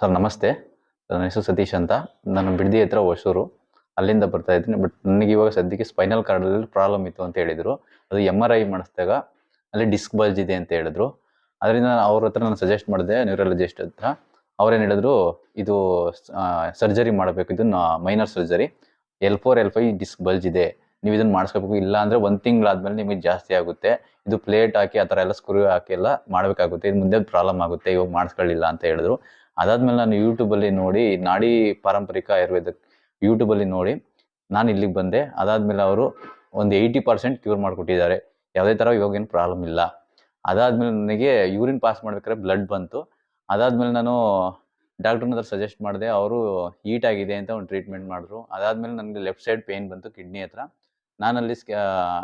Sir, ನಮಸ್ತೆ. ನನ್ನ ಹೆಸರು ಸತೀಶ್ ಅಂತ. ನಾನು ಬಿಡದಿ ಹತ್ರ ಹೊಸೂರು. ಅಲ್ಲಿಂದ ಬರ್ತಾ ಇದ್ದೀನಿ. ಬಟ್ ನನಗೆ ಇವಾಗ ಸದ್ಯಕ್ಕೆ ಸ್ಪೈನಲ್ ಕಾರ್ಡಲ್ಲಿ ಪ್ರಾಬ್ಲಮ್ ಇತ್ತು ಅಂತ ಹೇಳಿದರು. ಅದು ಎಂ ಆರ್ ಐ ಮಾಡಿಸಿದಾಗ ಅಲ್ಲಿ ಡಿಸ್ಕ್ ಬಲ್ಜ್ ಇದೆ ಅಂತ ಹೇಳಿದ್ರು. ಅದರಿಂದ ಅವ್ರ ಹತ್ರ ನಾನು ಸಜೆಸ್ಟ್ ಮಾಡಿದೆ, ನ್ಯೂರಾಲಜಿಸ್ಟ್ ಹತ್ರ. ಅವ್ರೇನು ಹೇಳಿದ್ರು, ಇದು ಸರ್ಜರಿ ಮಾಡಬೇಕು. ಇದು minor surgery. L four L five disc bulge ಇದೆ. ನೀವು ಇದನ್ನ ಮಾಡಿಸ್ಕೋಬೇಕು. ಇಲ್ಲ ಅಂದರೆ ಒಂದು ತಿಂಗಳಾದ್ಮೇಲೆ ನಿಮಗೆ ಜಾಸ್ತಿ ಆಗುತ್ತೆ. ಇದು ಪ್ಲೇಟ್ ಹಾಕಿ, ಆ ಥರ ಎಲ್ಲ ಸ್ಕ್ರೂ ಹಾಕಿ ಎಲ್ಲ ಮಾಡಬೇಕಾಗುತ್ತೆ. ಇದು ಮುಂದೆ ಪ್ರಾಬ್ಲಮ್ ಆಗುತ್ತೆ. ಇವಾಗ ಮಾಡಿಸ್ಕೊಳ್ಳಿಲ್ಲ ಅಂತ ಹೇಳಿದ್ರು. ಅದಾದ್ಮೇಲೆ ನಾನು ಯೂಟ್ಯೂಬಲ್ಲಿ ನೋಡಿ ನಾಡಿ ಪಾರಂಪರಿಕ ಆಯುರ್ವೇದ ಯೂಟ್ಯೂಬಲ್ಲಿ ನೋಡಿ ನಾನು ಇಲ್ಲಿಗೆ ಬಂದೆ. ಅದಾದ್ಮೇಲೆ ಅವರು ಒಂದು ಏಯ್ಟಿ ಪರ್ಸೆಂಟ್ ಕ್ಯೂರ್ ಮಾಡಿಕೊಟ್ಟಿದ್ದಾರೆ. ಯಾವುದೇ ಥರ ಇವಾಗ ಏನು ಪ್ರಾಬ್ಲಮ್ ಇಲ್ಲ. ಅದಾದ್ಮೇಲೆ ನನಗೆ ಯೂರಿನ್ ಪಾಸ್ ಮಾಡ್ಬೇಕಾದ್ರೆ ಬ್ಲಡ್ ಬಂತು. ಅದಾದ್ಮೇಲೆ ನಾನು ಡಾಕ್ಟ್ರನ್ನ ಹತ್ರ ಸಜೆಸ್ಟ್ ಮಾಡಿದೆ, ಅವರು ಹೀಟ್ ಆಗಿದೆ ಅಂತ ಒಂದು ಟ್ರೀಟ್ಮೆಂಟ್ ಮಾಡಿದ್ರು. ಅದಾದ್ಮೇಲೆ ನನಗೆ ಲೆಫ್ಟ್ ಸೈಡ್ ಪೇನ್ ಬಂತು ಕಿಡ್ನಿ ಹತ್ರ. ನಾನಲ್ಲಿ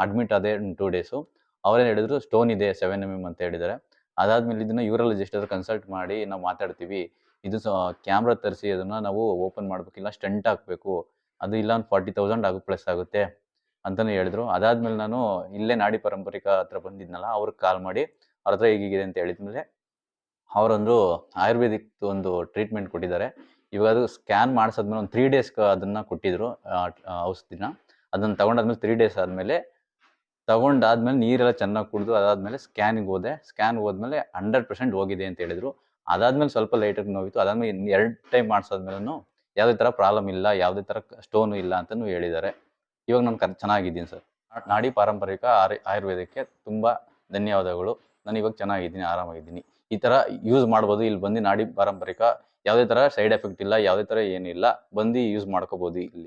ಅಡ್ಮಿಟ್ ಆದೆ ಟೂ ಡೇಸು ಅವರೇನು ಹೇಳಿದ್ರು ಸ್ಟೋನ್ ಇದೆ ಸೆವೆನ್ ಎಂ ಎಂ ಅಂತ ಹೇಳಿದ್ದಾರೆ. ಅದಾದ್ಮೇಲೆ ಇದನ್ನ ಯೂರಾಲಜಿಸ್ಟ್ ಹತ್ರ ಕನ್ಸಲ್ಟ್ ಮಾಡಿ ನಾವು ಮಾತಾಡ್ತೀವಿ. ಇದು ಕ್ಯಾಮ್ರಾ ತರಿಸಿ ಅದನ್ನ ನಾವು ಓಪನ್ ಮಾಡ್ಬೇಕಿಲ್ಲ ಸ್ಟಂಟ್ ಹಾಕಬೇಕು. ಅದು ಇಲ್ಲ ಒಂದು ಫಾರ್ಟಿ ತೌಸಂಡ್ ಆಗು ಪ್ಲಸ್ ಆಗುತ್ತೆ ಅಂತಾನೆ ಹೇಳಿದ್ರು. ಅದಾದ್ಮೇಲೆ ನಾನು ಇಲ್ಲೇ ನಾಡಿ ಪಾರಂಪರಿಕ ಹತ್ರ ಬಂದಿದ್ನಲ್ಲ, ಅವ್ರಿಗೆ ಕಾಲ್ ಮಾಡಿ ಅವ್ರ ಹತ್ರ ಹೀಗಿದೆ ಅಂತ ಹೇಳಿದ್ಮೇಲೆ ಅವರೊಂದು ಆಯುರ್ವೇದಿಕ್ ಒಂದು ಟ್ರೀಟ್ಮೆಂಟ್ ಕೊಟ್ಟಿದ್ದಾರೆ. ಇವಾಗ ಅದು ಸ್ಕ್ಯಾನ್ ಮಾಡಿಸಾದ್ಮೇಲೆ ಒಂದು ತ್ರೀ ಡೇಸ್ ಅದನ್ನ ಕೊಟ್ಟಿದ್ರು ಔಷಧಿನ. ಅದನ್ನ ತಗೊಂಡಾದ್ಮೇಲೆ ತ್ರೀ ಡೇಸ್ ಆದಮೇಲೆ ತಗೊಂಡಾದ್ಮೇಲೆ ನೀರೆಲ್ಲ ಚೆನ್ನಾಗಿ ಕುಡಿದು ಅದಾದ್ಮೇಲೆ ಸ್ಕ್ಯಾನಿಗೆ ಹೋದೆ. ಸ್ಕ್ಯಾನ್ ಹೋದ್ಮೇಲೆ ಹಂಡ್ರೆಡ್ ಪರ್ಸೆಂಟ್ ಹೋಗಿದೆ ಅಂತ ಹೇಳಿದ್ರು. ಅದಾದ್ಮೇಲೆ ಸ್ವಲ್ಪ ಲೈಟಾಗಿ ನೋವಿತ್ತು. ಅದಾದ್ಮೇಲೆ ಇನ್ನು ಎರಡು ಟೈಮ್ ಮಾಡಿಸಾದ್ಮೇಲೆ ಯಾವುದೇ ಥರ ಪ್ರಾಬ್ಲಮ್ ಇಲ್ಲ, ಯಾವುದೇ ಥರ ಸ್ಟೋನು ಇಲ್ಲ ಅಂತಲೂ ಹೇಳಿದ್ದಾರೆ. ಇವಾಗ ನಾನು ಕರ್ ಚೆನ್ನಾಗಿದ್ದೀನಿ ಸರ್. ನಾಡಿ ಪಾರಂಪರಿಕ ಆರಿ ಆಯುರ್ವೇದಕ್ಕೆ ತುಂಬ ಧನ್ಯವಾದಗಳು. ನಾನು ಇವಾಗ ಚೆನ್ನಾಗಿದ್ದೀನಿ, ಆರಾಮಾಗಿದ್ದೀನಿ. ಈ ಥರ ಯೂಸ್ ಮಾಡ್ಬೋದು. ಇಲ್ಲಿ ಬಂದು ನಾಡಿ ಪಾರಂಪರಿಕ ಯಾವುದೇ ಥರ ಸೈಡ್ ಎಫೆಕ್ಟ್ ಇಲ್ಲ, ಯಾವುದೇ ಥರ ಏನಿಲ್ಲ. ಬಂದು ಯೂಸ್ ಮಾಡ್ಕೋಬೋದು ಇಲ್ಲಿ.